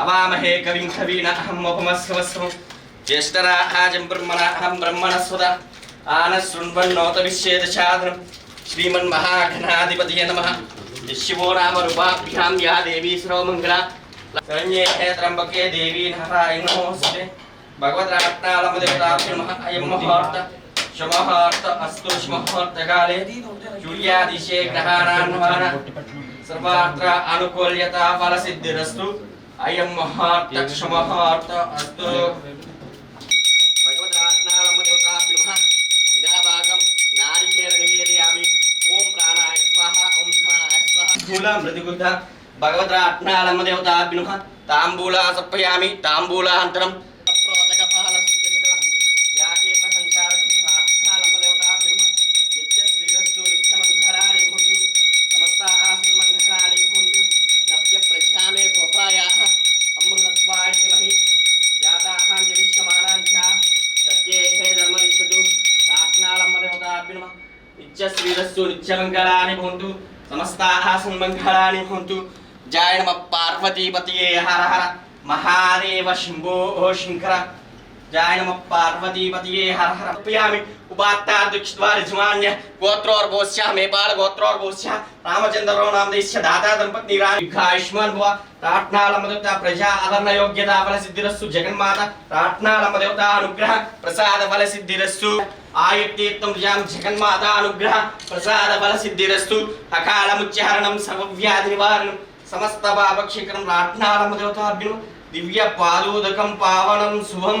అవామహే కవిం కవీన అహం ఉపమస్వస్వం జ్యేష్ఠరాజం బ్రహ్మణ అహం బ్రహ్మణస్వద ఆనశృణ్వన్నోత శృణ్వన్నోత విశ్వేదశాదనం శ్రీమన్మహాఘనాధిపతియ నమ శివో నామ రూపాభ్యాం యా దేవీ సర్వమంగళ శరణ్యే త్రంబకే దేవీ నారాయణ నారాయణోస్తే భగవద్రాట్నాళమదేవతాభ్య నమ అయం ముహూర్త శుభముహూర్త అస్తు శుభముహూర్తకాలే సూర్యాదిశే గ్రహాణాన్వాన సర్వాత్ర అనుకూల్యత ఫలసిద్ధిరస్తు అయం ముహూర్త శుభముహూర్త అస్తు భగవద్రాట్నాళమదేవతాభ్య నమ ఇదా భాగం నిత్య శ్రీరస్తు నిత్య భవంతు సమస్తాః సన్మంగళాని భవంతు. జాయ నమ పార్వతీపతియే హర హర. మహాదేవ శంభో శంకర. జాయనమ పార్వతీపతియే హర హర ప్రియామి ఉపాత్తార్దుక్షద్వారిజమాన్య గోత్రోర్గోస్య మేపాల గోత్రోర్గోస్య రామచంద్రరావు నామ దేశ్య దాతా దంపతి దీర్ఘాయుష్మాన్ భవ రాట్నాళమదేవత ప్రజా ఆదరణ యోగ్యత ఫల సిద్ధిరస్సు జగన్మాత రాట్నాళమదేవత అనుగ్రహ ప్రసాద ఫల సిద్ధిరస్సు ఆయుక్తీర్థం జాం జగన్మాత అనుగ్రహ ప్రసాద ఫల సిద్ధిరస్సు అకాలముచ్యహరణం సర్వవ్యాధి నివారణం సమస్త పాపక్షికరం రాట్నాళమదేవతాభ్యం దివ్య పాదోదకం పావనం శుభం.